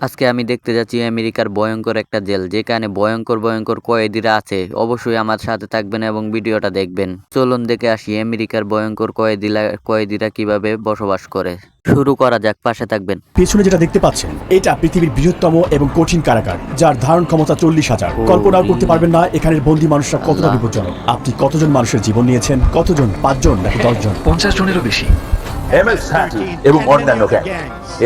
আজকে আমি দেখতে যাচ্ছি আমেরিকার ভয়ঙ্কর একটা জেল যেখানে ভয়ঙ্কর ভয়ঙ্কর কয়েদিরা আছে। অবশ্যই আমার সাথে থাকবেন এবং ভিডিওটা দেখবেন। চলুন দেখে আসি আমেরিকার ভয়ঙ্কর কয়েদিরা কয়েদিরা কীভাবে বসবাস করে। শুরু করা যাক পাশে থাকবেন। পেছনে যেটা দেখতে পাচ্ছেন এটা পৃথিবীর বৃহত্তম এবং কঠিন কারাগার যার ধারণ ক্ষমতা চল্লিশ হাজার। কল্পনাও করতে পারবেন না এখানের বন্দী মানুষরা কতটা। বিপজ্জনক। আপনি কতজন মানুষের জীবন নিয়েছেন কতজন পাঁচজন নাকি দশজন? পঞ্চাশ জনেরও বেশি। এমএস এবং অন্যান্য গ্যাং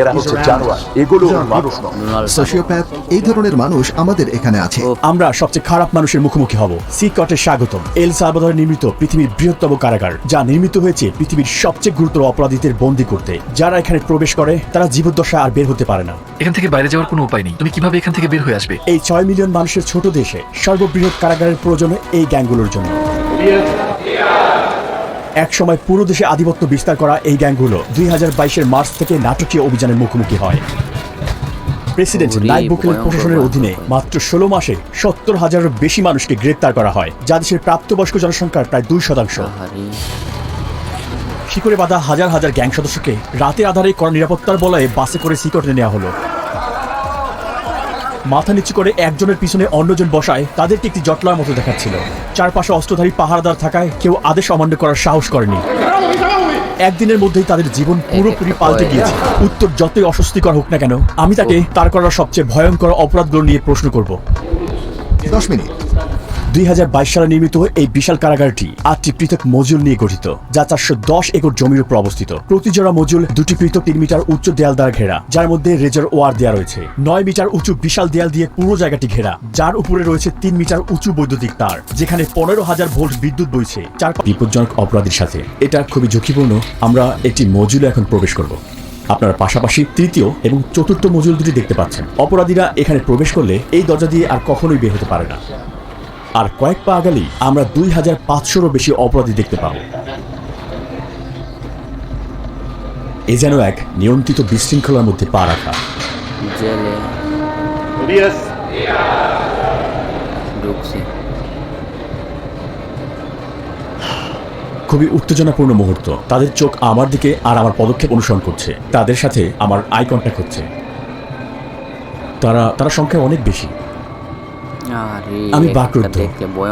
এরা হচ্ছে জানোয়ার এগুলো মানুষ নয়। সোশিওপ্যাথ এই ধরনের মানুষ আমাদের এখানে আছে। আমরা সবচেয়ে খারাপ মানুষের মুখোমুখি হব। সি কটে স্বাগতম। এল সালভাদরে নির্মিত পৃথিবীর বৃহত্তম কারাগার যা নির্মিত হয়েছে পৃথিবীর সবচেয়ে গুরুতর অপরাধীদের বন্দী করতে। যারা এখানে প্রবেশ করে তারা জীবদ্দশা আর বের হতে পারে না। এখান থেকে বাইরে যাওয়ার কোনো উপায় নেই। তুমি কীভাবে এখান থেকে বের হয়ে আসবে? এই ছয় মিলিয়ন মানুষের ছোট দেশে সর্ববৃহৎ কারাগারের প্রয়োজন এই গ্যাংগুলোর জন্য। এক সময় পুরো দেশে আধিপত্য বিস্তার করা এই গ্যাংগুলো দুই হাজার বাইশের মার্চ থেকে নাটকীয় অভিযানের মুখোমুখি হয়। প্রেসিডেন্ট নাইব বুকেলের প্রশাসনের অধীনে মাত্র ষোলো মাসে সত্তর হাজারের বেশি মানুষকে গ্রেপ্তার করা হয় যা দেশের প্রাপ্তবয়স্ক জনসংখ্যার প্রায় দুই শতাংশ। শিকড়ে বাঁধা হাজার হাজার গ্যাং সদস্যকে রাতে আধারে করা নিরাপত্তার বলয়ে বাসে করে সিকটে নেওয়া হলো। মাথা নিচু করে একজনের পিছনে অন্যজন বসায়, তাদেরকে একটি জটলার মতো দেখাচ্ছিল। চারপাশে অস্ত্রধারী পাহারাদার থাকায় কেউ আদেশ অমান্য করার সাহস করেনি। একদিনের মধ্যেই তাদের জীবন পুরোপুরি পাল্টে গিয়েছে। উত্তর যতই অস্বস্তিকর হোক না কেন, আমি তাকে তার করার সবচেয়ে ভয়ঙ্কর অপরাধগুলো নিয়ে প্রশ্ন করব। দশ মিনিট। দুই হাজার বাইশ সালে নির্মিত এই বিশাল কারাগারটি আটটি পৃথক মজুল নিয়ে গঠিত, যা চারশো দশ একর জমির উপর অবস্থিত। প্রতি জোড়া মজুল দুটি পৃথক তিন মিটার উচ্চ দেয়াল দ্বারা ঘেরা, যার মধ্যে রেজার ওয়ার দেওয়া রয়েছে। নয় মিটার উঁচু বিশাল দেয়াল দিয়ে পুরো জায়গাটি ঘেরা, যার উপরে রয়েছে তিন মিটার উঁচু বৈদ্যুতিক তার, যেখানে পনেরো হাজার ভোল্ট বিদ্যুৎ বইছে। চার বিপজ্জনক অপরাধীর সাথে। এটা খুবই ঝুঁকিপূর্ণ। আমরা একটি মজুলে এখন প্রবেশ করব। আপনারা পাশাপাশি তৃতীয় এবং চতুর্থ মজুল দুটি দেখতে পাচ্ছেন। অপরাধীরা এখানে প্রবেশ করলে এই দরজা দিয়ে আর কখনোই বের হতে পারে না। আর কয়েক পা আগালেই আমরা দুই হাজার পাঁচশোরও বেশি অপরাধী দেখতে পাবো। এ যেন এক নিয়ন্ত্রিত বিশৃঙ্খলার মধ্যে পা রাখা। খুবই উত্তেজনাপূর্ণ মুহূর্ত। তাদের চোখ আমার দিকে আর আমার পদক্ষেপ অনুসরণ করছে। তাদের সাথে আমার আই কন্ট্যাক্ট হচ্ছে। তারা তারা সংখ্যায় অনেক বেশি। আমি বাকরুদ্ধ।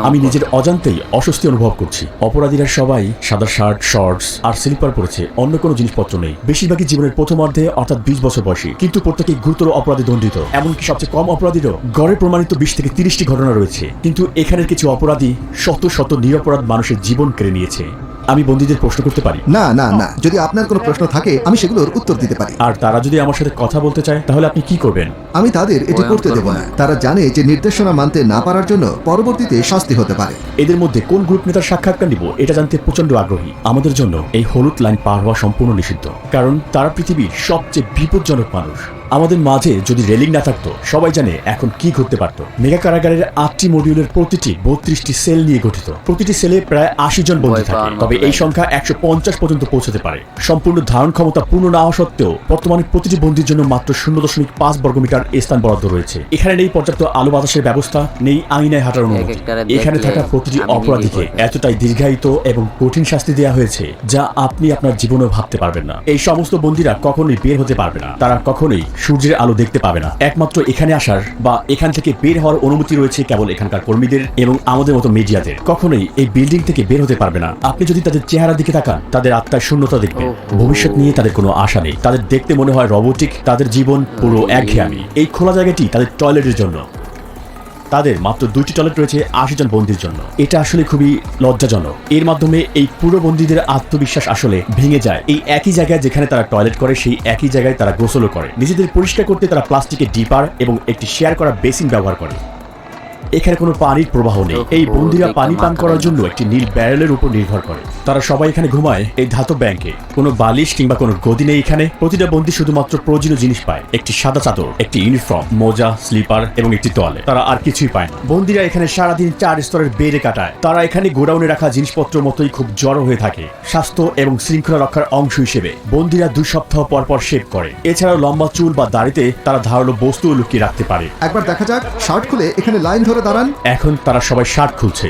আমি নিজের অজান্তেই অস্বস্তি অনুভব করছি। অপরাধীরা সবাই সাদা শার্ট শর্টস আর স্লিপার পরেছে। অন্য কোনো জিনিসপত্র নেই। বেশিরভাগই জীবনের প্রথমার্ধে অর্থাৎ বিশ বছর বয়সী। কিন্তু প্রত্যেকেই গুরুতর অপরাধে দণ্ডিত। এমনকি সবচেয়ে কম অপরাধীরও গড়ে প্রমাণিত বিশ থেকে তিরিশটি ঘটনা রয়েছে। কিন্তু এখানের কিছু অপরাধী শত শত নিরপরাধ মানুষের জীবন কেড়ে নিয়েছে। আমি বন্দীদের প্রশ্ন করতে পারি? না না না। যদি আপনার কোনো প্রশ্ন থাকে আমি সেগুলোর উত্তর দিতে পারি। আর তারা যদি আমার সাথে কথা বলতে চায় তাহলে আপনি কি করবেন? আমি তাদের এটি করতে দেব না। তারা জানে যে নির্দেশনা মানতে না পারার জন্য পরবর্তীতে শাস্তি হতে পারে। এদের মধ্যে কোন গ্রুপ নেতার সাক্ষাৎকার নিব এটা জানতে প্রচণ্ড আগ্রহী। আমাদের জন্য এই হলুদ লাইন পার হওয়া সম্পূর্ণ নিষিদ্ধ। কারণ তারা পৃথিবীর সবচেয়ে বিপজ্জনক মানুষ। আমাদের মাঝে যদি রেলিং না থাকতো সবাই জানে এখন কি ঘটতে পারত। মেগা কারাগারের আটটি মডিউলের প্রতিটি বত্রিশটি সেল নিয়ে গঠিত। প্রতিটি সেলে প্রায় আশি জন বন্দী থাকে তবে এই সংখ্যা একশো পঞ্চাশ পর্যন্ত পৌঁছাতে পারে। সম্পূর্ণ ধারণ ক্ষমতা পূর্ণ না হওয়া সত্ত্বেও বর্তমানে প্রতিটি বন্দির জন্য মাত্র শূন্য দশমিক পাঁচ বর্গমিটার স্থান বরাদ্দ রয়েছে। এখানে নেই পর্যাপ্ত আলো বাতাসের ব্যবস্থা নেই আইনায় হাঁটার অনুমতি। এখানে থাকা প্রতিটি অপরাধীকে এতটাই দীর্ঘায়িত এবং কঠিন শাস্তি দেওয়া হয়েছে যা আপনি আপনার জীবনেও ভাবতে পারবেন না। এই সমস্ত বন্দীরা কখনোই বের হতে পারবে না। তারা কখনোই সূর্যের আলো দেখতে পাবে না। একমাত্র এখানে আসার বা এখান থেকে বের হওয়ার অনুমতি রয়েছে কেবল এখানকার কর্মীদের এবং আমাদের মতো মিডিয়াদের। কখনোই এই বিল্ডিং থেকে বের হতে পারবে না। আপনি যদি তাদের চেহারা দিকে তাকান তাদের আত্মার শূন্যতা দেখবেন। ভবিষ্যৎ নিয়ে তাদের কোনো আশা নেই। তাদের দেখতে মনে হয় রোবোটিক তাদের জীবন পুরো একঘেয়ামি। এই খোলা জায়গাটি তাদের টয়লেটের জন্য। তাদের মাত্র দুটি টয়লেট রয়েছে আশি জন বন্দির জন্য। এটা আসলে খুবই লজ্জাজনক। এর মাধ্যমে এই পুরো বন্দীদের আত্মবিশ্বাস আসলে ভেঙে যায়। এই একই জায়গায় যেখানে তারা টয়লেট করে, সেই একই জায়গায় তারা গোসলও করে। নিজেদের পরিষ্কার করতে তারা প্লাস্টিকের ডিপার এবং একটি শেয়ার করা বেসিন ব্যবহার করে। এখানে কোনো পানির প্রবাহ নেই। এই বন্দিরা পানি পান করার জন্য একটি নীল ব্যারেলের উপর নির্ভর করে। তারা সবাই এখানে ঘুমায় এই ধাতব ব্যাংকে। কোনো বালিশ কিংবা কোনো গদি নেই এখানে। প্রতিটা বন্দি শুধুমাত্র প্রয়োজনীয় জিনিস পায়। একটি সাদা চাদর একটি ইউনিফর্ম মোজা স্লিপার এবং একটি টয়লেট তারা আর কিছুই পায় না। বন্দিরা এখানে সারাদিন চার স্তরের বেড়ে কাটায়। তারা এখানে গোডাউনে রাখা জিনিসপত্র মতোই খুব জড়ো হয়ে থাকে। স্বাস্থ্য এবং শৃঙ্খলা রক্ষার অংশ হিসেবে বন্দিরা দুই সপ্তাহ পর পর শেভ করে। এছাড়াও লম্বা চুল বা দাড়িতে তারা ধারালো বস্তু লুকিয়ে রাখতে পারে। একবার দেখা যাক শার্ট খুলে এখানে লাইন ধরে দাঁড়ান। এখন তারা সবাই শার্ট খুলছে।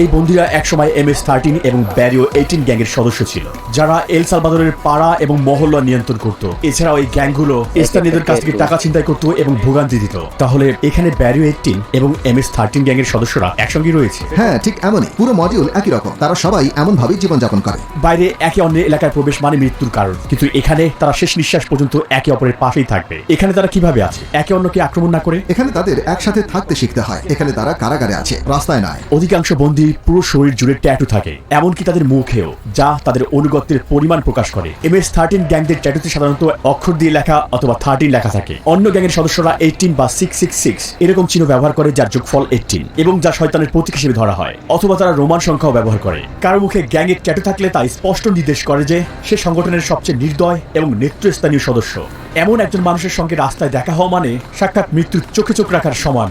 এই বন্দিরা একসময় এম এস থার্টিন এবং ব্যারিও এইটিন গ্যাংয়ের সদস্য ছিল যারা এল সালভাদরের পাড়া এবং মহল্লা নিয়ন্ত্রণ করত। এছাড়াও এই গ্যাংগুলো স্থানীয়দের কাছ থেকে টাকা ছিনতাই করত এবং ভোগান্তি দিত। তাহলে এখানে ব্যারিও এইটিন এবং এম এস থার্টিন গ্যাংয়ের সদস্যরা একসঙ্গে রয়েছে? হ্যাঁ ঠিক এমনই। পুরো মডিউল একই রকম। তারা সবাই এমন ভাবেই জীবনযাপন করে। বাইরে একে অন্যের এলাকায় প্রবেশ মানে মৃত্যুর কারণ। কিন্তু এখানে তারা শেষ নিঃশ্বাস পর্যন্ত একে অপরের পাশেই থাকবে। এখানে তারা কীভাবে আছে? একে অন্যকে আক্রমণ না করে? এখানে তাদের একসাথে থাকতে শিখতে হয় এখানে তারা কারাগারে আছে, রাস্তায় নয়। অধিকাংশ বন্দী পুরো শরীর জুড়ে ট্যাটু থাকে, এমনকি তাদের মুখেও, যা তাদের অনুগত্যের পরিমাণ প্রকাশ করে। এম এস থার্টিন গ্যাংদের ট্যাটুতে সাধারণত অক্ষর দিয়ে লেখা অথবা থার্টিন লেখা থাকে। অন্য গ্যাংয়ের সদস্যরা এইটিন বা সিক্স সিক্স সিক্স এরকম চিহ্ন ব্যবহার করে, যার যোগফল এইটিন এবং যা শয়তানের প্রতীক হিসেবে ধরা হয়, অথবা তারা রোমান সংখ্যাও ব্যবহার করে। কারও মুখে গ্যাংয়ের ট্যাটু থাকলে তা স্পষ্ট নির্দেশ করে যে, সে সংগঠনের সবচেয়ে নির্দয় এবং নেতৃস্থানীয় সদস্য। এমন একজন মানুষের সঙ্গে রাস্তায় দেখা হওয়া মানে সাক্ষাৎ মৃত্যুর চোখে চোখ রাখার সমান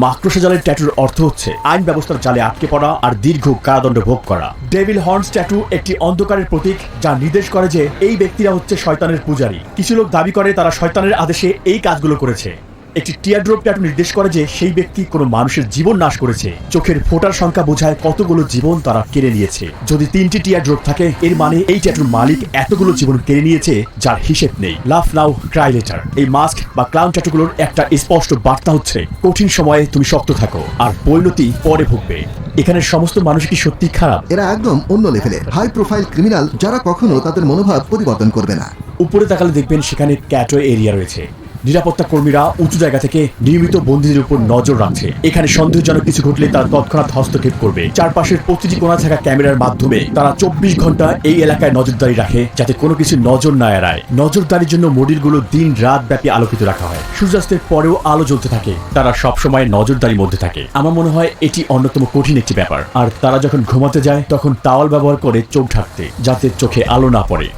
মাক্রোসা জালের ট্যাটুর অর্থ হচ্ছে আইন ব্যবস্থার জালে আটকে পড়া আর দীর্ঘ কারাদণ্ড ভোগ করা। ডেভিল হর্নস ট্যাটু একটি অন্ধকারের প্রতীক যা নির্দেশ করে যে এই ব্যক্তিরা হচ্ছে শয়তানের পূজারী। কিছু লোক দাবি করে তারা শয়তানের আদেশে এই কাজগুলো করেছে। একটি টিয়ারড্রপ ট্যাটু নির্দেশ করে যে সেই ব্যক্তি কোনো মানুষের জীবন নাশ করেছে। চোখের ফোটার সংখ্যা বোঝায় কতগুলো জীবন তারা কেড়ে নিয়েছে। যদি তিনটি টিয়ারড্রপ থাকে এর মানে এই ট্যাটুর মালিক এতগুলো জীবন কেড়ে নিয়েছে যার হিসেব নেই। লাভ নাও ক্রাই লেটার এই মাস্ক বা ক্লাউন ট্যাটুগুলোর একটা স্পষ্ট বার্তা হচ্ছে কঠিন সময়ে তুমি শক্ত থাকো আর পরিণতি পরে ভুগবে। এখানে সমস্ত মানুষ কি সত্যি খারাপ? এরা একদম অন্য লেভেলের হাই প্রোফাইল ক্রিমিনাল যারা কখনো তাদের মনোভাব পরিবর্তন করবে না। উপরে তাকালে দেখবেন সেখানে ক্যাটো এরিয়া রয়েছে। নিরাপত্তা কর্মীরা উঁচু জায়গা থেকে নিয়মিত বন্দীদের উপর নজর রাখছে। এখানে সন্দেহজনক কিছু ঘটলে তারা তৎক্ষণাৎ হস্তক্ষেপ করবে। চারপাশের প্রতিটি কোণা থাকা ক্যামেরার মাধ্যমে তারা চব্বিশ ঘণ্টা এই এলাকায় নজরদারি রাখে, যাতে কোনো কিছু নজর না এড়ায়। নজরদারির জন্য মডিউলগুলো দিন রাত ব্যাপী আলোকিত রাখা হয়। সূর্যাস্তের পরেও আলো জ্বলতে থাকে। তারা সবসময় নজরদারির মধ্যে থাকে। আমার মনে হয় এটি অন্যতম কঠিন একটি ব্যাপার। আর তারা যখন ঘুমাতে যায়, তখন টাওয়াল ব্যবহার করে চোখ ঢাকতে, যাতে চোখে আলো না পড়ে।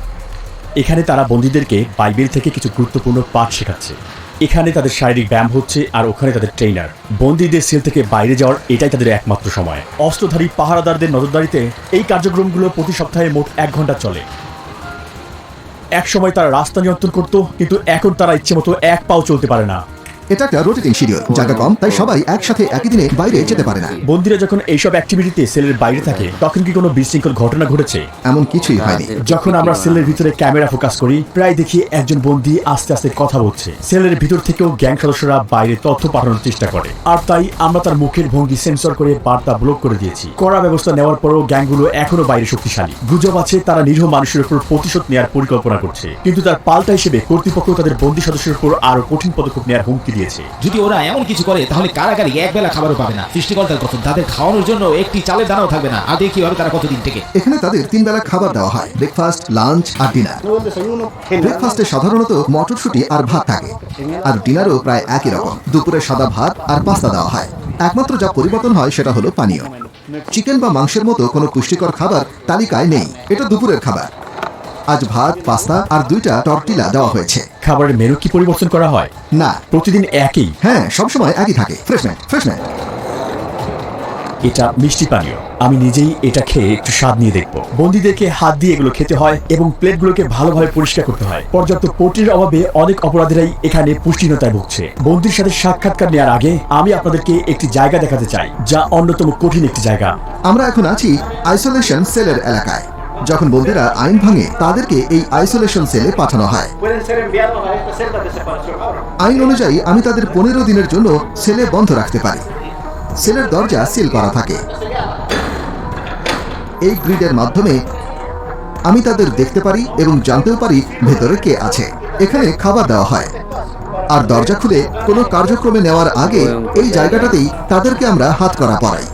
এখানে তারা বন্দীদেরকে বাইবেল থেকে কিছু গুরুত্বপূর্ণ পাঠ শেখাচ্ছে। এখানে তাদের শারীরিক ব্যায়াম হচ্ছে আর ওখানে তাদের ট্রেনার বন্দীদের সেল থেকে বাইরে যাওয়ার এটাই তাদের একমাত্র সময়। অস্ত্রধারী পাহারাদারদের নজরদারিতে এই কার্যক্রমগুলো প্রতি সপ্তাহে মোট এক ঘণ্টা চলে। এক সময় তারা রাস্তা নিয়ন্ত্রণ করত, কিন্তু এখন তারা ইচ্ছে মতো এক পাও চলতে পারে না। এটা একটা রোটেটিং শিডিউল জায়গা কম তাই সবাই একসাথে একই দিনে বাইরে যেতে পারে না। বন্দীরা যখন এইসব অ্যাক্টিভিটিতে সেলের বাইরে থাকে তখন কি কোনো বিশৃঙ্খল ঘটনা ঘটেছে? এমন কিছুই হয়নি। যখন আমরা সেলের ভিতরে ক্যামেরা ফোকাস করি প্রায় দেখি একজন বন্দী আস্তে আস্তে কথা বলছে। সেলের ভিতর থেকেও গ্যাং সদস্যরা বাইরে তথ্য পাঠানোর চেষ্টা করে। আর তাই আমরা তার মুখের ভঙ্গি সেন্সর করে বার্তা ব্লক করে দিয়েছি। কড়া ব্যবস্থা নেওয়ার পরও গ্যাংগুলো এখনও বাইরে শক্তিশালী। গুজব আছে তারা নিরীহ মানুষের উপর প্রতিশোধ নেওয়ার পরিকল্পনা করছে। কিন্তু তার পাল্টা হিসেবে কর্তৃপক্ষ তাদের বন্দী সদস্যের উপর আরও কঠিন পদক্ষেপ নেওয়ার হুমকি দিয়েছে। যদি ওরা এমন কিছু করে, তাহলে কারাগারে এক বেলা খাবারও পাবে না। সৃষ্টিকর্তার কত তাদের খাওয়ানোর জন্য একটি চালের দানাও থাকবে না। আর দেখি হবে তারা কতদিন থেকে এখানে তাদের তিন বেলা খাবার দেওয়া হয় ব্রেকফাস্ট লাঞ্চ আর ডিনার ব্রেকফাস্টে সাধারণত মটরশুটি আর ভাত থাকে, আর ডিনারও প্রায় একই রকম। দুপুরে সাদা ভাত আর পাস্তা দেওয়া হয়। একমাত্র যা পরিবর্তন হয় সেটা হলো পানীয়। চিকেন বা মাংসের মতো কোনো পুষ্টিকর খাবার তালিকায় নেই। এটা দুপুরের খাবার। আজ ভাত পাস্তা আর দুইটা টর্টিলা দেওয়া হয়েছে। খাবারের মেনু কি পরিবর্তন করা হয়? না। প্রতিদিন একই? হ্যাঁ সবসময় একই থাকে। ফ্রেশম্যান ফ্রেশম্যান এটা মিষ্টি পানীয়। আমি নিজেই এটা খেয়ে একটু স্বাদ নিয়ে দেখব। বন্দীদেরকে হাত দিয়ে এগুলো খেতে হয় এবং প্লেটগুলোকে ভালোভাবে পরিষ্কার করতে হয়। পর্যাপ্ত পোটির অভাবে অনেক অপরাধীরাই এখানে পুষ্টিহীনতায় ভুগছে। বন্দির সাথে সাক্ষাৎকার নেওয়ার আগে আমি আপনাদেরকে একটি জায়গা দেখাতে চাই যা অন্যতম কঠিন একটি জায়গা। আমরা এখন আছি আইসোলেশন সেলের এলাকায়। যখন বন্দীরা আইন ভাঙে, তাদেরকে এই আইসোলেশন সেলে পাঠানো হয়। আইন অনুযায়ী, আমি তাদের পনেরো দিনের জন্য সেলে বন্ধ রাখতে পারি। সেলের দরজা সিল করা থাকে। এই গ্রিডের মাধ্যমে আমি তাদের দেখতে পারি এবং জানতেও পারি ভেতরে কে আছে। এখানে খাবার দেওয়া হয়। আর দরজা খুলে কোনো কার্যক্রমে নেওয়ার আগে এই জায়গাটাতেই তাদেরকে আমরা হাত করা পড়াই।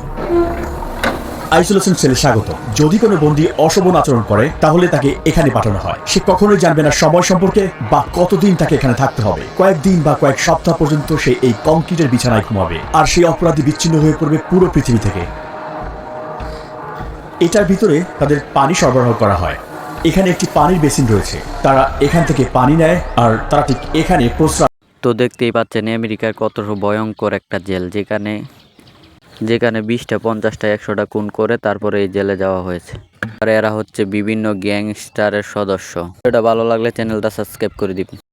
আইসোলেশন সেলে স্বাগত। যদি কোনো বন্দী অশোভন আচরণ করে, তাহলে তাকে এখানে পাঠানো হয়। সে কখনোই জানবে না সময় সম্পর্কে বা কতদিন তাকে এখানে থাকতে হবে। কয়েকদিন বা কয়েক সপ্তাহ পর্যন্ত সে এই কংক্রিটের বিছানায় ঘুমাবে। আর সেই অপরাধী বিচ্ছিন্ন হয়ে পড়বে পুরো পৃথিবী থেকে। এটার ভিতরে তাদের পানি সরবরাহ করা হয়। এখানে একটি পানির বেসিন রয়েছে। তারা এখান থেকে পানি নেয় আর তারা ঠিক এখানে প্রস্রাব তো দেখতেই পাচ্ছেন, আমেরিকার কত ভয়ঙ্কর একটা জেল যেখানে যেখানে বিশটা, পঞ্চাশটা, একশোটা খুন করে তারপরে এই জেলে যাওয়া হয়েছে। আর এরা হচ্ছে বিভিন্ন গ্যাংস্টারের সদস্য। এটা ভালো লাগলে চ্যানেলটা সাবস্ক্রাইব করে দিবেন।